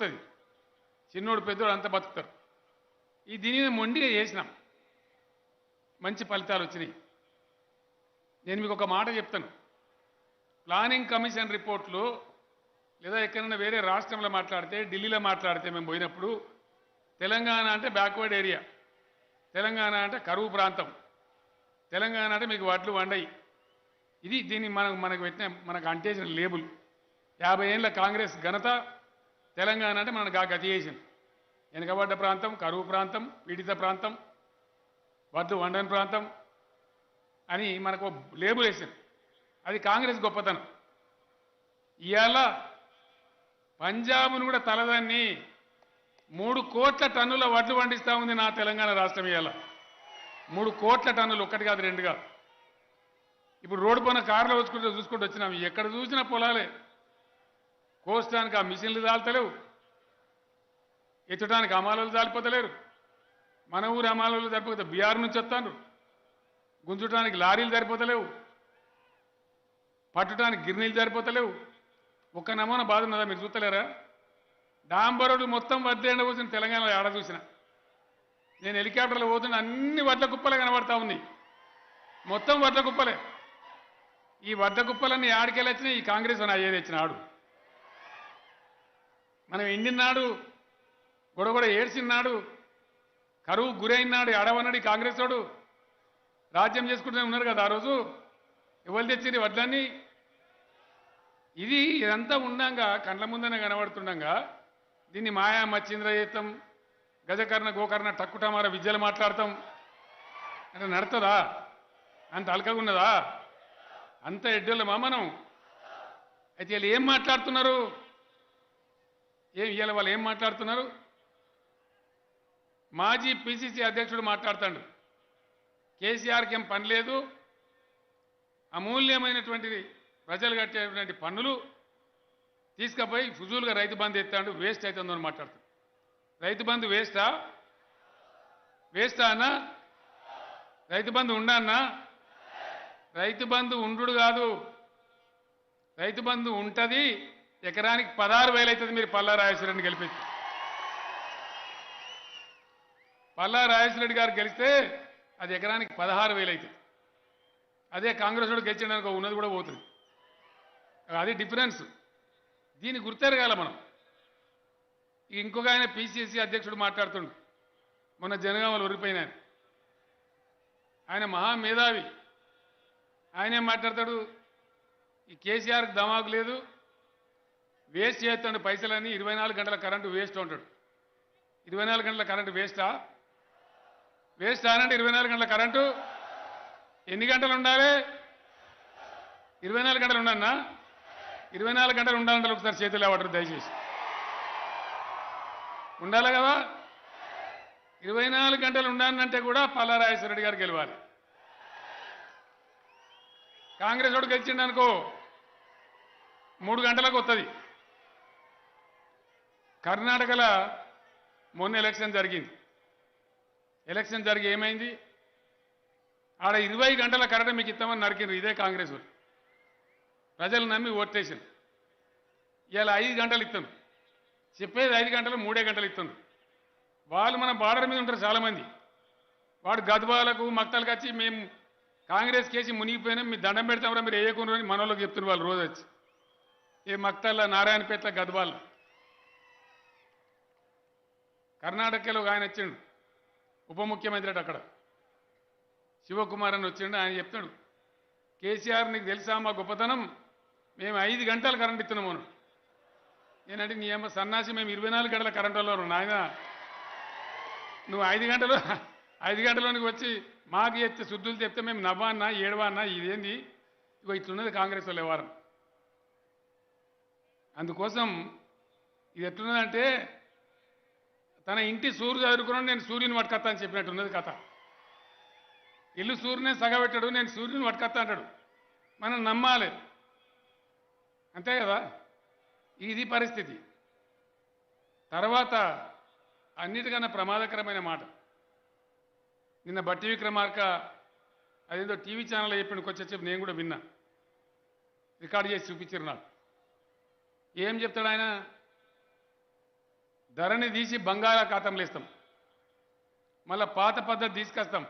దొరుకుతుంది చిన్నోడు పెద్దోడు అంతా బతుకుతారు. ఈ దీనిని మొండిగా చేసినాం. మంచి ఫలితాలు వచ్చినాయి. నేను మీకు ఒక మాట చెప్తాను. ప్లానింగ్ కమిషన్ రిపోర్ట్లు లేదా ఎక్కడైనా వేరే రాష్ట్రంలో మాట్లాడితే ఢిల్లీలో మాట్లాడితే మేము పోయినప్పుడు తెలంగాణ అంటే బ్యాక్వర్డ్ ఏరియా. తెలంగాణ అంటే కరువు ప్రాంతం. తెలంగాణ అంటే మీకు వడ్లు వండయి ఇది దీన్ని మనకు మనకు పెట్టిన మనకు అంటేసిన లేబుల్. యాభై ఏళ్ళ కాంగ్రెస్ ఘనత తెలంగాణ అంటే మనకు ఆ గతి చేసింది. వెనుకబడ్డ ప్రాంతం కరువు ప్రాంతం పీడిత ప్రాంతం వడ్లు వండని ప్రాంతం అని మనకు లేబుల్ వేసింది. అది కాంగ్రెస్ గొప్పతనం. ఇవాళ పంజాబ్ను కూడా తలదాన్ని మూడు కోట్ల టన్నుల వడ్లు పండిస్తా ఉంది నా తెలంగాణ రాష్ట్రం ఇవాళ మూడు కోట్ల టన్నులు ఒక్కటి కాదు రెండు కాదు. ఇప్పుడు రోడ్డు పైన కారులో వచ్చుకుంటూ చూసుకుంటూ వచ్చినాం. ఎక్కడ చూసినా పొలాలే. కోస్తానికి ఆ మిషన్లు దాల్తలేవు ఎత్తడానికి అమాలలు జాలిపోతలేరు. మన ఊరు అమాలలు సరిపోతే బీహార్ నుంచి వస్తాను గుంజుటానికి లారీలు సరిపోతలేవు పట్టడానికి గిర్నీలు సరిపోతలేవు ఒక్క నమూనా బాధ ఉన్నదా మీరు చూస్తలేరా? డాంబరోడు మొత్తం వడ్లేండ పోసిన తెలంగాణలో ఆడ చూసిన. నేను హెలికాప్టర్లో పోతున్న అన్ని వడ్ల కుప్పలే కనబడతా ఉంది మొత్తం వడ్ల కుప్పలే. ఈ వడ్ల కుప్పలన్నీ ఆడికెళ్ళి వచ్చినా ఈ కాంగ్రెస్ అని అయ్యేది వచ్చిన ఆడు. మనం ఎండినాడు గొడగొడ ఏడ్చిన్నాడు కరువు గురైనాడు అడవన్నాడు ఈ కాంగ్రెస్ వాడు. రాజ్యం చేసుకుంటూనే ఉన్నారు కదా ఆ రోజు. ఎవరు తెచ్చింది వడ్లన్నీ? ఇది ఇదంతా ఉండంగా కండ్ల ముందనే కనబడుతుండగా. దీన్ని మాయా మచ్చింద్రయేతం గజకర్ణ గోకర్ణ టక్కుటమార విద్యలు మాట్లాడతాం. అంటే నడుతుందా అంత అలకగా ఉన్నదా? అంత ఎడ్డోళ్ళమా మనం? అయితే వీళ్ళు ఏం మాట్లాడుతున్నారు? ఏం ఇవాళ వాళ్ళు ఏం మాట్లాడుతున్నారు? మాజీ పిసిసి అధ్యక్షుడు మాట్లాడుతాడు. కేసీఆర్కి ఏం పని లేదు. అమూల్యమైనటువంటిది ప్రజలు కట్టేటువంటి పన్నులు తీసుకుపోయి ఫుజూలుగా రైతు బంధు ఎత్తాడు. వేస్ట్ అవుతుందని మాట్లాడుతాడు. రైతు బంధు వేస్టా? వేస్టా అన్నా? రైతు బంధు ఉండన్నా రైతు బంధు ఉండు కాదు. రైతు బంధు ఉంటుంది. ఎకరానికి పదహారు వేలు అవుతుంది మీరు పల్లా రాజేశ్వరరెడ్డిని గెలిపించి. పల్లా రాజేశ్వరరెడ్డి గారు గెలిస్తే అది ఎకరానికి పదహారు వేలు అవుతుంది. అదే కాంగ్రెస్ వాడు గెలిచడానికి ఉన్నది కూడా పోతుంది. అది డిఫరెన్స్. దీన్ని గుర్తెరగాల మనం. ఇంకొక ఆయన పిసిసి అధ్యక్షుడు మాట్లాడుతుండు. మొన్న జనగామలు ఉరిపోయిన ఆయన. ఆయన మహా మేధావి. మాట్లాడతాడు? ఈ కేసీఆర్కి దమాకు లేదు. వేస్ట్ చేస్తాడు పైసలన్నీ ఇరవై నాలుగు గంటల కరెంటు వేస్ట్ ఉంటాడు ఇరవై నాలుగు గంటల కరెంటు వేస్టా? వేస్ట్ అనంటే ఇరవై నాలుగు గంటల కరెంటు? ఎన్ని గంటలు ఉండాలి? ఇరవై నాలుగు గంటలు ఉండన్నా ఇరవై నాలుగు గంటలు ఉండాలంటే ఒకసారి చేతులు ఇవ్వటరు దయచేసి. ఉండాలి కదా? ఇరవై నాలుగు గంటలు ఉండాలంటే కూడా పల్లారాజేశ్వరరెడ్డి గారు గెలవాలి. కాంగ్రెస్ వాడు గెలిచిండనుకో మూడు గంటలకు వస్తుంది కర్ణాటకలో మొన్న ఎలక్షన్ జరిగింది. ఎలక్షన్ జరిగి ఏమైంది? ఆడ ఇరవై గంటల కరెంట్ మీకు ఇస్తామని నరికిండ్రు ఇదే కాంగ్రెస్ వాళ్ళు. ప్రజలు నమ్మి ఓటేసారు ఇలా ఐదు గంటలు ఇస్తాను. చెప్పేది ఐదు గంటలు మూడే గంటలు ఇస్తాను. వాళ్ళు మన బార్డర్ మీద ఉంటారు చాలామంది. వాడు గద్వాలకు మక్తలకు వచ్చి మేము కాంగ్రెస్ కేసి మునిగిపోయినాం మీ దండం పెడతామరా మీరు వేయకుండా అని మనోళ్ళకి చెప్తున్నారు వాళ్ళు రోజు వచ్చి. ఏ మక్తల్లా నారాయణపేట గద్వాల. కర్ణాటకలో ఒక ఆయన వచ్చిండు. ఉప ముఖ్యమంత్రి అక్కడ. శివకుమార్ అని వచ్చిండు ఆయన చెప్తాడు కేసీఆర్ నీకు తెలుసా మా గొప్పతనం? మేము ఐదు గంటలు కరెంట్ ఇస్తున్నాము అన్నాడు. నేనంటే నీ అమ్మ సన్నాసి మేము ఇరవై నాలుగు గంటల కరెంటులో నాయన నువ్వు ఐదు గంటలు ఐదు గంటలోనికి వచ్చి మాకు చెప్తే శుద్ధులు చెప్తే మేము నవ్వాన్నా ఏడవాన్నా ఇదేంది? ఇగో ఇట్లున్నది కాంగ్రెస్ వాళ్ళు వ్యవహారం. అందుకోసం ఇది ఎట్లున్నదంటే తన ఇంటి సూర్యు చదువుకున్నాడు నేను సూర్యుని పట్టుకొస్తా అని చెప్పినట్టున్నది కథ. ఇల్లు సూర్యునే సగబెట్టాడు నేను సూర్యుని పట్టుకొస్తా అంటాడు. మనం నమ్మాలి. అంతే కదా? ఇది పరిస్థితి. తర్వాత అన్నిటికన్నా ప్రమాదకరమైన మాట. నిన్న బట్టి విక్రమార్క అదేదో టీవీ ఛానల్ చెప్పినకి కొంచెం చెప్పి నేను కూడా విన్నా. రికార్డు చేసి చూపించారు నాకు. ఏం చెప్తాడు ఆయన? ధరని తీసి బంగాళాఖాతంలో ఇస్తాం. మళ్ళీ పాత పద్ధతి తీసుకొస్తాం.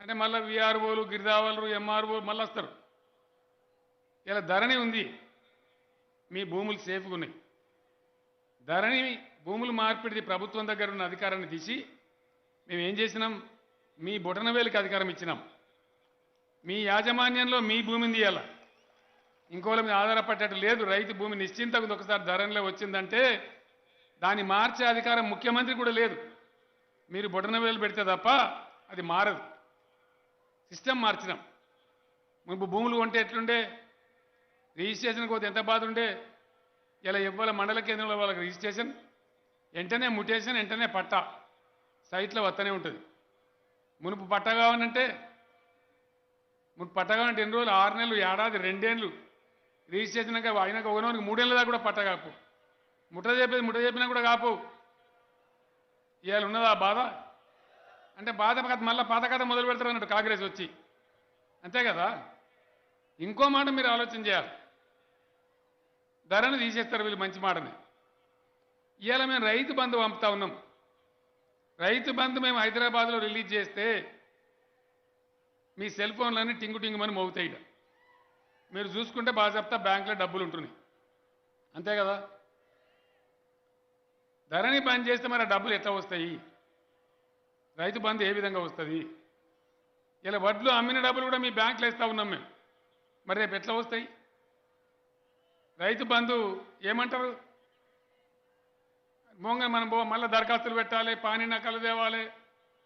అంటే మళ్ళీ విఆర్ఓలు గిరిదావలు ఎంఆర్ఓ మళ్ళీ వస్తారు. ఇలా ధరణి ఉంది. మీ భూములు సేఫ్గా ఉన్నాయి. ధరణి భూములు మార్పిడిది ప్రభుత్వం దగ్గర ఉన్న అధికారాన్ని తీసి మేము ఏం చేసినాం? మీ బొటనవేలికి అధికారం ఇచ్చినాం. మీ యాజమాన్యంలో మీ భూమిని తీయాల? ఇంకోళ్ళ మీద ఆధారపడేటట్టు లేదు. రైతు భూమి నిశ్చింతకు ఒకసారి ధరణిలో వచ్చిందంటే దాన్ని మార్చే అధికారం ముఖ్యమంత్రి కూడా లేదు. మీరు బొటనవేలు పెడితే తప్ప అది మారదు. సిస్టమ్ మార్చినాం. మునుపు భూములు కొంటే ఎట్లుండే? రిజిస్ట్రేషన్ పోతే ఎంత బాధ ఉండే? ఇలా ఇవ్వాలి మండల కేంద్రంలో వాళ్ళకి రిజిస్ట్రేషన్ వెంటనే ముటేషన్ వెంటనే పట్టా. సైట్లో వస్తూనే ఉంటుంది. మునుపు పట్ట కావాలంటే మునుపు పట్ట కావాలంటే ఎన్ని రోజులు? ఆరు నెలలు ఏడాది రెండేళ్ళు. రిజిస్ట్రేషన్ అయినాక ఒకనోనికి మూడేళ్ళ దాకా కూడా పట్ట కాపు ముట్ట చెప్పేది ముట్ట చెప్పినా కూడా కాపు. ఇవాళ ఉన్నదా బాధ? అంటే బాధ కథ మళ్ళీ పాత కథ మొదలు పెడతారు అన్నట్టు కాంగ్రెస్ వచ్చి. అంతే కదా? ఇంకో మాట మీరు ఆలోచన చేయాలి. ధరను తీసేస్తారు వీళ్ళు మంచి మాటని. ఇవాళ మేము రైతు బంధు పంపుతా ఉన్నాం. రైతు బంధు మేము హైదరాబాద్లో రిలీజ్ చేస్తే మీ సెల్ ఫోన్లన్నీ టింగు టింగుమని మోగుతాయి మీరు చూసుకుంటే బాగా చెప్తా బ్యాంకులో డబ్బులు ఉంటున్నాయి. అంతే కదా? ధరని బంద్ చేస్తే మరి డబ్బులు ఎట్లా వస్తాయి? రైతు బంద్ ఏ విధంగా వస్తుంది? ఇలా వడ్లు అమ్మిన డబ్బులు కూడా మీ బ్యాంకులో ఇస్తా ఉన్నాం మేము. మరి రేపు ఎట్లా వస్తాయి? రైతు బంధు ఏమంటారు? మోంగ మనం పో మళ్ళీ దరఖాస్తులు పెట్టాలి పానీ నకలు తేవాలి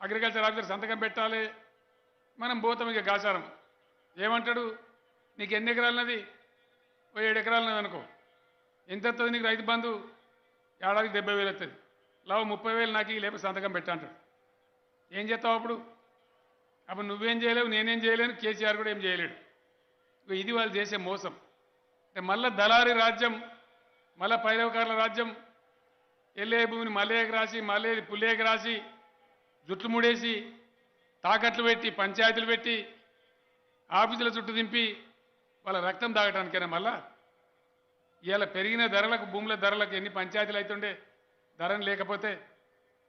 అగ్రికల్చర్ ఆఫీసర్ సంతకం పెట్టాలి మనం పోతాం ఇక గాచారం. ఏమంటాడు? నీకు ఎన్ని ఎకరాలన్నది? ఓ ఏడు ఎకరాలన్నది అనుకో. ఎంత వస్తుంది నీకు రైతు బంధు? ఏడాదికి డెబ్బై వేలు వస్తుంది లావు ముప్పై వేలు నాకు లేకపోతే సంతకం పెట్టా అంటాడు. ఏం చేస్తావు అప్పుడు? అప్పుడు నువ్వేం చేయలేవు నేనేం చేయలేను కేసీఆర్ కూడా ఏం చేయలేడు. ఇది వాళ్ళు చేసే మోసం. అంటే మళ్ళీ దళారి రాజ్యం మళ్ళా పైరవకారుల రాజ్యం ఎల్లే భూమిని మల్లేకి రాసి మల్లేది పుల్లేకి రాసి జుట్లు ముడేసి తాకట్లు పెట్టి పంచాయతీలు పెట్టి ఆఫీసుల చుట్టూ దింపి వాళ్ళ రక్తం తాగటానికైనా మళ్ళా ఇవాళ పెరిగిన ధరలకు భూముల ధరలకు ఎన్ని పంచాయతీలు అవుతుండే ధరలు లేకపోతే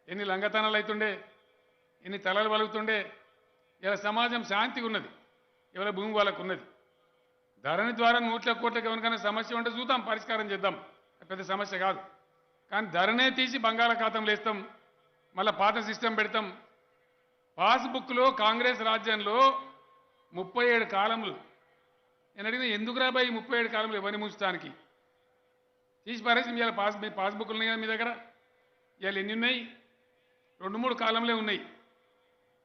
ఎన్ని లంగతనాలు అవుతుండే ఎన్ని తలలు పలుకుతుండే ఇలా సమాజం శాంతిగా ఉన్నది ఇవాళ భూమి వాళ్ళకు ఉన్నది. ధరని ద్వారా నూట్ల కోట్లకు ఎవరికైనా సమస్య ఉంటే చూద్దాం పరిష్కారం చేద్దాం. పెద్ద సమస్య కాదు. కానీ ధరనే తీసి బంగాళాఖాతంలో వేస్తాం మళ్ళీ పాత సిస్టమ్ పెడతాం. పాస్బుక్లో కాంగ్రెస్ రాజ్యంలో ముప్పై ఏడు కాలములు. నేను అడిగిన ఎందుకు రాబాయి ముప్పై ఏడు కాలంలో ఇవన్నీ ముంచడానికి తీసి పారేసి ఇవాళ పాస్ మీ పాస్బుక్లు ఉన్నాయి కదా మీ దగ్గర? ఇవాళ ఎన్ని ఉన్నాయి? రెండు మూడు కాలంలే ఉన్నాయి.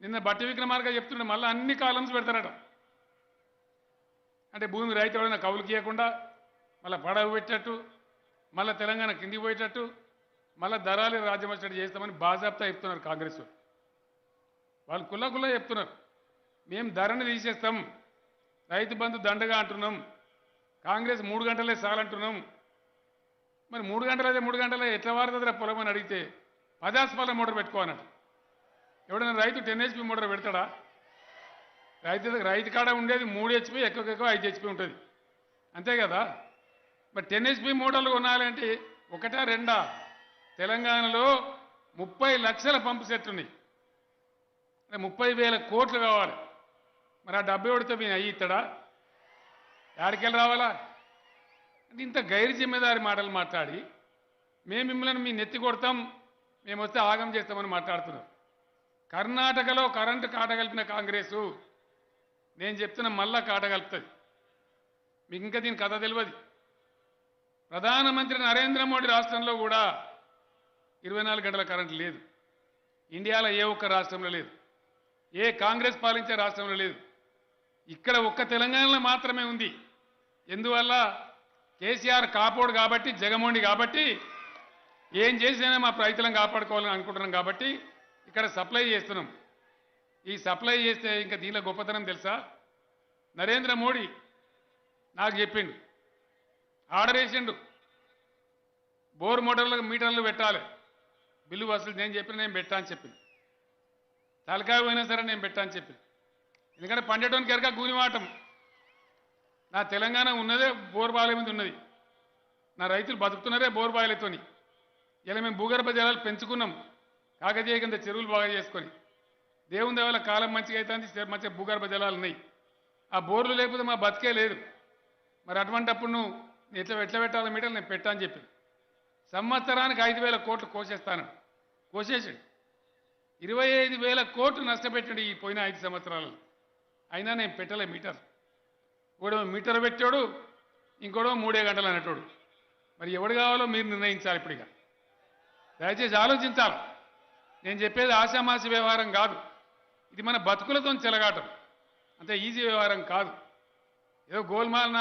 నిన్న బట్టి విక్రమార్గా చెప్తుండే మళ్ళీ అన్ని కాలమ్స్ పెడతారట. అంటే భూమి రైతు ఎవరైనా కవులు ఇవ్వకుండా మళ్ళీ పడవ పెట్టేటట్టు మళ్ళీ తెలంగాణ కిందికి పోయేటట్టు మళ్ళీ దళాలి రాజ్యం వచ్చేటట్టు చేస్తామని బాజాబ్తా చెప్తున్నారు కాంగ్రెస్ వాళ్ళు. వాళ్ళు కుల్ల కుల్ల చెప్తున్నారు. మేము ధరని తీసేస్తాం. రైతు బంధు దండగా అంటున్నాం. కాంగ్రెస్ మూడు గంటలే చాలంటున్నాం మరి మూడు గంటలదే మూడు గంటల ఎట్లా వారుతుందిరా పొలం అని అడిగితే పదాస్పాల మోటార్ పెట్టుకోవాలన్నట్టు ఎవడైనా రైతు టెన్ హెచ్పి మోటార్ పెడతాడా? రైతు దగ్గర- రైతు కాడ ఉండేది మూడు హెచ్పి ఎక్కువ ఎక్కువ ఐదు హెచ్పి ఉంటుంది. అంతే కదా? మరి టెన్ హెచ్పి మోటార్లు కొనాలంటే ఒకటా రెండా? తెలంగాణలో ముప్పై లక్షల పంపు సెట్లు ఉన్నాయి ముప్పై వేల కోట్లు కావాలి. మరి ఆ డబ్బు ఎవడితే మీ అయ్యి ఇస్తాడా యాడికెళ్ళి రావాలా? అంటే ఇంత గైరు జిమ్మేదారి మాటలు మాట్లాడి మేము మిమ్మల్ని మీ నెత్తి కొడతాం మేము వస్తే ఆగం చేస్తామని మాట్లాడుతున్నారు. కర్ణాటకలో కరెంటు కాటగలిపిన కాంగ్రెసు నేను చెప్తున్న మళ్ళా కాటగలుపుతుంది మీకు ఇంకా దీని కథ తెలియదు ప్రధానమంత్రి నరేంద్ర మోడీ రాష్ట్రంలో కూడా ఇరవై నాలుగు గంటల కరెంటు లేదు. ఇండియాలో ఏ ఒక్క రాష్ట్రంలో లేదు. ఏ కాంగ్రెస్ పాలించే రాష్ట్రంలో లేదు. ఇక్కడ ఒక్క తెలంగాణలో మాత్రమే ఉంది. ఎందువల్ల? కేసీఆర్ కాపోడు కాబట్టి జగమోండి కాబట్టి ఏం చేసినా మా రైతులను కాపాడుకోవాలని అనుకుంటున్నాం కాబట్టి ఇక్కడ సప్లై చేస్తున్నాం. ఈ సప్లై చేస్తే ఇంకా దీనిలో గొప్పతనం తెలుసా? నరేంద్ర మోడీ నాకు చెప్పిండు. ఆర్డర్ వేసిండు. బోర్ మోటార్లకు మీటర్లు పెట్టాలి. బిల్లు వసూలు నేను చెప్పిన నేను పెట్టా అని చెప్పింది తలకాయ పోయినా సరే నేను పెట్టా అని చెప్పింది ఎందుకంటే పండేటోనికి ఎరక మాటం. నా తెలంగాణ ఉన్నదే బోర్బాయిల మీద ఉన్నది. నా రైతులు బతుకుతున్నారే బోర్బాయిలతోని ఇలా మేము భూగర్భ జలాలు పెంచుకున్నాం. కాకతీయ కింద చెరువులు బాగా చేసుకొని. దేవుని దేవాల కాలం మంచిగా అవుతుంది మంచిగా భూగర్భ జలాలు ఉన్నాయి. ఆ బోర్లు లేకపోతే మా బతికే లేదు. మరి అటువంటప్పుడు నువ్వు ఎట్లా ఎట్లా పెట్టాలో మీటర్లు నేను పెట్టా అని చెప్పి. సంవత్సరానికి ఐదు వేల కోట్లు కోసేస్తాను. కోసేసాడు ఇరవై ఐదు వేల కోట్లు నష్టపెట్టాడు ఈ పోయిన ఐదు సంవత్సరాలు అయినా నేను పెట్టలే మీటర్ ఒకడో మీటర్ పెట్టాడు ఇంకోడో మూడే గంటలు అనేటోడు. మరి ఎవడు కావాలో మీరు నిర్ణయించాలి ఇప్పుడు ఇక దయచేసి ఆలోచించాలి. నేను చెప్పేది ఆశామాసి వ్యవహారం కాదు. ఇది మన బతుకులతో చెలగాటం. అంత ఈజీ వ్యవహారం కాదు. ఏదో గోల్మాల్